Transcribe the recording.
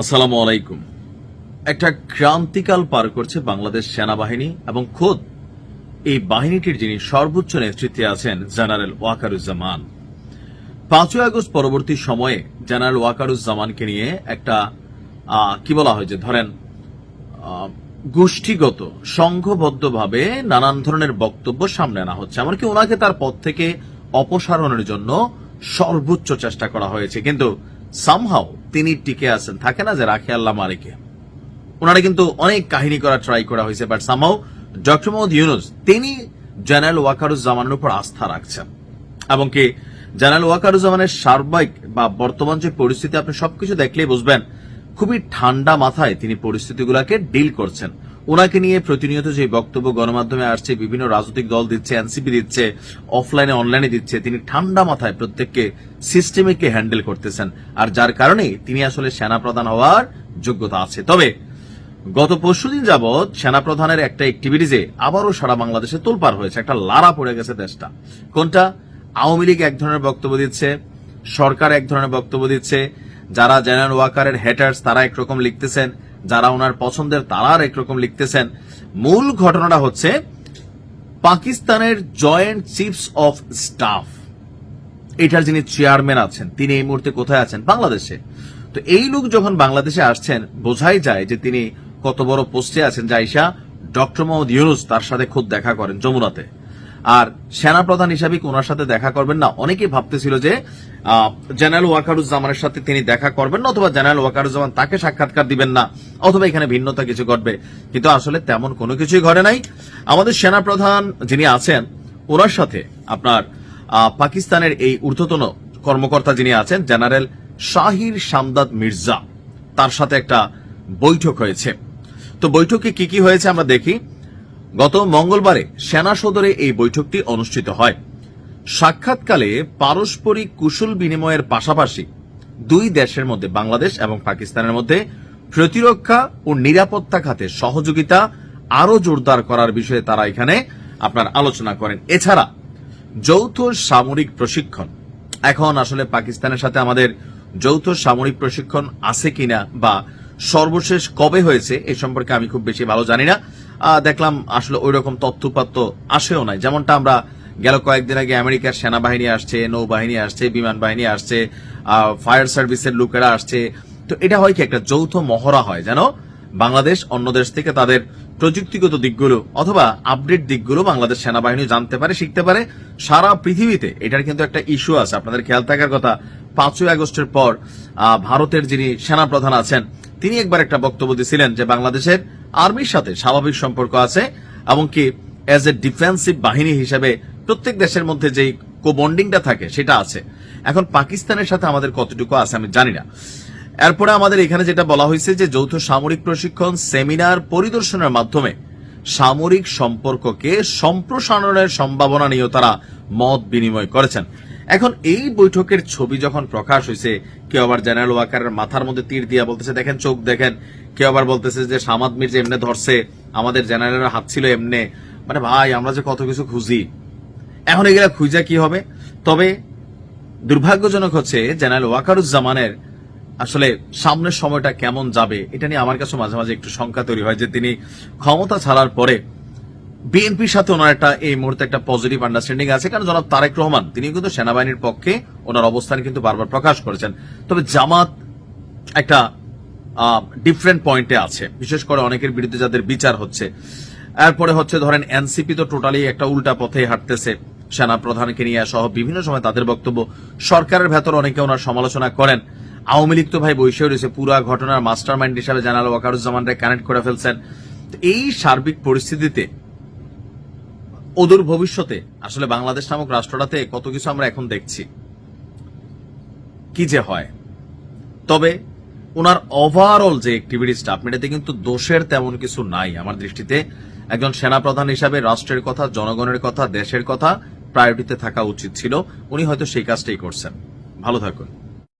আসসালামু আলাইকুম। একটা ক্রান্তিকাল পার করছে বাংলাদেশ সেনাবাহিনী এবং খোদ এই বাহিনীটির যিনি সর্বোচ্চ নেতৃত্বে আছেন জেনারেল ওয়াকারুজ্জামান। পাঁচই আগস্ট পরবর্তী সময়ে জেনারেল ওয়াকারুজ্জামানকে নিয়ে একটা কি বলা হয় যে ধরেন গোষ্ঠীগত, সংঘবদ্ধভাবে নানান ধরনের বক্তব্য সামনে আনা হচ্ছে। এমনকি ওনাকে তার পদ থেকে অপসারণের জন্য সর্বোচ্চ চেষ্টা করা হয়েছে। কিন্তু সামহাও তিনি টিকে আছেন। থাকে না যে রাখে আল্লাহ মালিকে ওনারা কিন্তু অনেক কাহিনী করা ট্রাই করা হয়েছে but somehow doctor Mohammad Yunus তিনি জেনারেল ওয়াকারুজ্জামানের উপর আস্থা রাখছেন। এবং কি জেনারেল ওয়াকারুজ্জামানের সার্বিক বা বর্তমান যে পরিস্থিতি, আপনি সবকিছু দেখলেই বুঝবেন, খুবই ঠান্ডা মাথায় তিনি পরিস্থিতিগুলোকে ডিল করছেন। ওনাকে নিয়ে প্রতিনিয়ত যে বক্তব্য গণমাধ্যমে আসছে, বিভিন্ন রাজনৈতিক দল দিচ্ছে, এনসিপি দিচ্ছে অফলাইনে অনলাইনে দিচ্ছে, তিনি ঠান্ডা মাথায় প্রত্যেককে সিস্টেমিককে হ্যান্ডেল করতেছেন। আর যার কারণে তিনি আসলে সেনাপ্রধান হওয়ার যোগ্যতা আছে। তবে গত পরশুদিন যাবৎ সেনাপ্রধানের একটা অ্যাক্টিভিটিজে আবারও সারা বাংলাদেশে তোলপার হয়েছে। একটা লারা পড়ে গেছে দেশটা। কোনটা? আওয়ামী লীগ এক ধরনের বক্তব্য দিচ্ছে, সরকার এক ধরনের বক্তব্য দিচ্ছে, যারা জেনারেল ওয়াকারের হেটার্স তারা একরকম লিখতেছেন। যারা ওনার পছন্দের তারা একরকম লিখতেছেন, মূল ঘটনাটা হচ্ছে পাকিস্তানের জয়েন্ট চিফস অফ স্টাফ। এটার যিনি চেয়ারম্যান আছেন, তিনি এই মুহূর্তে কোথায় আছেন? বাংলাদেশে। তো এই লোক যখন বাংলাদেশে আসছেন, বোঝাই যায় যে তিনি কত বড় পোস্টে আছেন। জাইসা ডক্টর মোহাম্মদ ইউনুস তার সাথে খুব দেখা করেন যমুনাতে। আর সেনাপ্রধান হিসাবে ওনার সাথে দেখা করবেন না? অনেকেই ভাবতেছিল যে জেনারেল ওয়াকারুজ্জামানের সাথে তিনি দেখা করবেন না, অথবা জেনারেল ওয়াকারুজ্জামান তাকে সাক্ষাৎকার দিবেন না, অথবা এখানে ভিন্নতা কিছু ঘটবে। কিন্তু আসলে তেমন কোনো কিছুই ঘটে নাই। আমাদের সেনাপ্রধান যিনি আছেন, ওনার সাথে আপনার পাকিস্তানের এই ঊর্ধ্বতন কর্মকর্তা যিনি আছেন জেনারেল শাহির শামদাদ মির্জা, তার সাথে একটা বৈঠক হয়েছে। তো বৈঠকে কি কি হয়েছে আমরা দেখি। গত মঙ্গলবারে সেনা সদরে এই বৈঠকটি অনুষ্ঠিত হয়। সাক্ষাৎকালে পারস্পরিক কুশল বিনিময়ের পাশাপাশি দুই দেশের মধ্যে, বাংলাদেশ এবং পাকিস্তানের মধ্যে, প্রতিরক্ষা ও নিরাপত্তা খাতে সহযোগিতা আরও জোরদার করার বিষয়ে তারা এখানে আপনার আলোচনা করেন। এছাড়া যৌথ সামরিক প্রশিক্ষণ, এখন আসলে পাকিস্তানের সাথে আমাদের যৌথ সামরিক প্রশিক্ষণ আছে কিনা বা সর্বশেষ কবে হয়েছে এ সম্পর্কে আমি খুব বেশি ভালো জানি না। দেখলাম আসলে ওই রকম তথ্যপাত্র আসেও নাই। যেমনটা আমরা গেল কয়েকদিন আগে আমেরিকার সেনাবাহিনী আসছে, নৌবাহিনী আসছে, বিমান বাহিনী আসছে ফায়ার সার্ভিসের লোকেরা আসছে। তো এটা হয় কি, একটা যৌথ মহড়া হয়, যেন বাংলাদেশ অন্য দেশ থেকে তাদের প্রযুক্তিগত দিকগুলো অথবা আপডেট দিকগুলো বাংলাদেশ সেনাবাহিনী জানতে পারে, শিখতে পারে। সারা পৃথিবীতে এটার কিন্তু একটা ইস্যু আছে, আপনাদের খেয়াল থাকার কথা। পাঁচই আগস্টের পর ভারতের যিনি সেনাপ্রধান আছেন, তিনি একবার একটা বক্তব্য দিয়েছিলেন যে বাংলাদেশের আর্মির সাথে স্বাভাবিক সম্পর্ক আছে, এমনকি অ্যাজ এ ডিফেন্সিভ বাহিনী হিসেবে প্রত্যেক দেশের মধ্যে যেই কোবন্ডিংটা থাকে, সেটা আছে। এখন পাকিস্তানের সাথে আমাদের কতটুকু আছে আমি জানি না। এরপরে আমাদের এখানে যেটা বলা হয়েছে যে, যৌথ সামরিক প্রশিক্ষণ সেমিনার পরিদর্শনের মাধ্যমে সামরিক সম্পর্ককে সম্প্রসারণের সম্ভাবনা নিয়েও তারা মত বিনিময় করেছেন। এখন এই বৈঠকের ছবি যখন প্রকাশ হয়েছে, কেউ আবার জেনারেল ওয়াকারের মাথার মধ্যে তীর দিয়া বলতেছে, দেখেন, চোখ দেখেন। কেউ আবার বলতেছে যে, সামাদ মির্জা এমনি ধরছে, আমাদের জেনারেলের হাত ছিল এমনে। মানে ভাই, আমরা যে কত কিছু খুঁজি। এখন এগুলা খুঁজা কি হবে? তবে দুর্ভাগ্যজনক হচ্ছে জেনারেল ওয়াকারুজ্জামানের আসলে সামনের সময়টা কেমন যাবে, এটা নিয়ে আমার কাছে মাঝে মাঝে একটু শঙ্কা তৈরি হয় যে, তিনি ক্ষমতা ছাড়ার পরে বিএনপির সাথে ওনার একটা এই মুহূর্তে একটা পজিটিভ আন্ডারস্ট্যান্ডিং আছে। কারণ জনাব তারেক রহমান তিনি কিন্তু সেনাবাহিনীর পক্ষে ওনার অবস্থান কিন্তু বারবার প্রকাশ করেছেন। তবে জামাত একটা ডিফারেন্ট পয়েন্টে আছে। বিশেষ করে অনেকের বিরুদ্ধে যাদের বিচার হচ্ছে। এরপরে হচ্ছে ধরেন এনসিপি তো টোটালি একটা উল্টা পথে হাঁটতেছে সেনা প্রধানকে নিয়ে সহ বিভিন্ন সময় তাদের বক্তব্য। সরকারের ভেতর অনেকে ওনার সমালোচনা করেন। আওয়ামী লীগ তো ভাই বৈশে রয়েছে, পুরা ঘটনার মাস্টার মাইন্ড হিসাবে জানাল ওয়াকারুজ্জামানরা কানেক্ট করে ফেলছেন। এই সার্বিক পরিস্থিতিতে অদূর ভবিষ্যতে আসলে বাংলাদেশ নামক রাষ্ট্রটাতে কত কিছু আমরা এখন দেখছি। কি যে হয়। তবে ওনার ওভারঅল যে অ্যাক্টিভিটিসটা আপনি এটাতে কিন্তু দোষের তেমন কিছু নাই আমার দৃষ্টিতে। একজন সেনাপ্রধান হিসাবে রাষ্ট্রের কথা, জনগণের কথা, দেশের কথা প্রায়োরিটিতে থাকা উচিত ছিল। উনি হয়তো সেই কাজটাই করছেন। ভালো থাকুন।